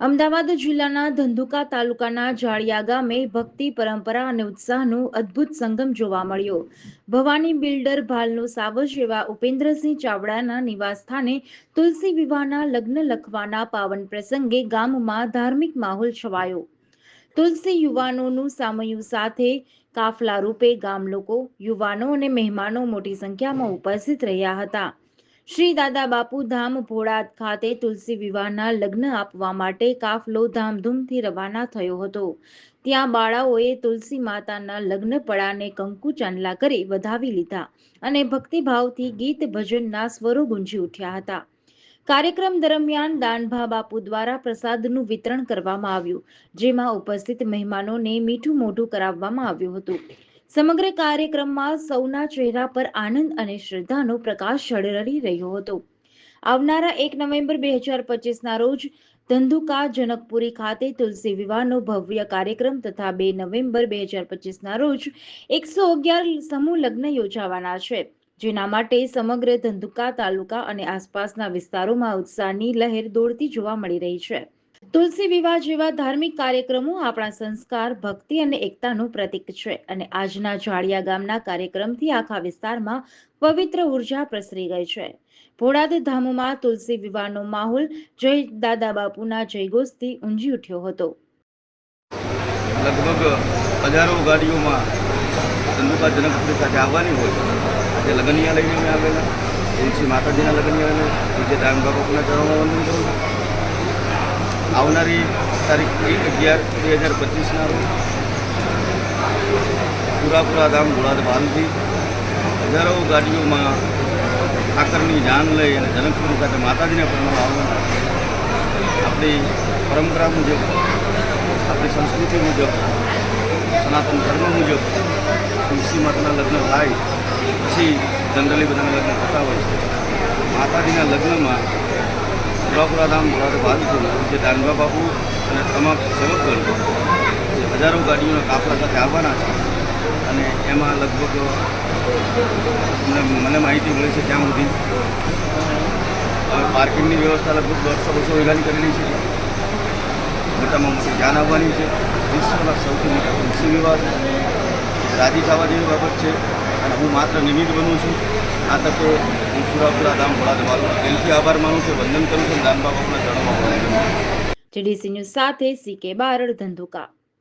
અમદાવાદ જિલ્લાના ધંધુકા તાલુકાના જાળિયા ગામે ભક્તિ પરંપરા અને ઉત્સાહનો અદ્ભુત સંગમ જોવા મળ્યો. ભવાની બિલ્ડર ભાલનો સાવજ એવા ઉપેન્દ્રસિંહ ચાવડાના નિવાસસ્થાને તુલસી વિવાહના લગ્ન લખવાના પાવન પ્રસંગે ગામમાં ધાર્મિક માહોલ છવાયો. તુલસી યુવાનોનું સામયું સાથે કાફલા રૂપે ગામ લોકો, યુવાનો અને મહેમાનો મોટી સંખ્યામાં ઉપસ્થિત રહ્યા હતા. શ્રી દાદા બાપુ ધામ ભોળાત ખાતે તુલસી વિવાહના લગ્ન આપવા માટે કાફલો ધામધૂમથી રવાના થયો હતો. ત્યાં બાળાઓએ તુલસી માતાના લગ્ન પડાને કંકુ ચાંદલા કરી વધાવી લીધા અને ભક્તિભાવથી ગીત ભજનના સ્વરો ગુંજી ઉઠ્યા હતા. કાર્યક્રમ દરમિયાન દાનભા બાપુ દ્વારા પ્રસાદનું વિતરણ કરવામાં આવ્યું, જેમાં ઉપસ્થિત મહેમાનોને મીઠું મોઢું કરાવવામાં આવ્યું હતું. સમગ્ર કાર્યક્રમમાં સૌના ચહેરા પર આનંદ અને શ્રદ્ધાનો પ્રકાશ ઝળહળી રહ્યો હતો. આવનારા એક નવેમ્બર બે હજાર પચીસના રોજ ધંધુકા જનકપુરી ખાતે તુલસી વિવાહનો ભવ્ય કાર્યક્રમ તથા બે નવેમ્બર બે હજાર પચીસના રોજ એકસો અગિયાર સમૂહ લગ્ન યોજાવાના છે, જેના માટે સમગ્ર ધંધુકા તાલુકા અને આસપાસના વિસ્તારોમાં ઉત્સાહની લહેર દોડતી જોવા મળી રહી છે. તુલસી વિવાહ જેવા ધાર્મિક કાર્યક્રમો આપણા સંસ્કાર, ભક્તિ અને એકતાનું પ્રતીક છે. અને આજના જાળિયા ગામના કાર્યક્રમથી આખા વિસ્તારમાં પવિત્ર ઊર્જા પ્રસરી ગઈ છે. ભોળાદ ધામોમાં તુલસી વિવાહનો માહોલ જય દાદા બાપુના જયઘોષથી ઊંજી ઉઠ્યો હતો. લગભગ હજારો ગાડીઓમાં ચંદુકા જનકપુરી સાથે આવવાની હોય આજે લગનિયા લઈને આવેલા, તુલસી માતાજીના લગનિયા પૂજ્ય દાનબા બાપુના ચરણો વંદન કરું આવનારી તારીખ એક અગિયાર બે હજાર પચીસના રોજ પુરાપુરા ધામ ગોળાદ બાલથી હજારો ગાડીઓમાં ઠાકરની જાન લઈ અને જનકપુર ખાતે માતાજીને પરણવા આવવાના આપણી પરંપરા મુજબ, આપણી સંસ્કૃતિ મુજબ, સનાતન ધર્મ મુજબ તુલસી માતાના લગ્ન થાય, પછી જનરલી બધાના લગ્ન થતા હોય છે. માતાજીના લગ્નમાં પુરાપુરા ધામ ધોળાદ બાજુ જે દાનવા બાપુ અને તમામ જે હજારો ગાડીઓના કાફલા સાથે આવવાના છે અને એમાં લગભગ મને માહિતી મળી છે ત્યાં સુધી. પાર્કિંગની વ્યવસ્થા લગભગ દોઢસો બસો વીઘાની કરેલી છે. મોટામાં મોટી જાન આવવાની છે. વિશ્વના સૌથી મોટા તુલસી વિવાહ છે રાજી થવા જેવી બાબત છે અને હું માત્ર નિમિત્ત બનું છું. આ તકે હું સુરાપુરા ધામ ભોળા મારું દિલથી આભાર માનું છું. વંદન કરું છું દાન બાપુના ચરણમાં છું. ન્યૂઝ સાથે સીકે બારડ ધંધુકા.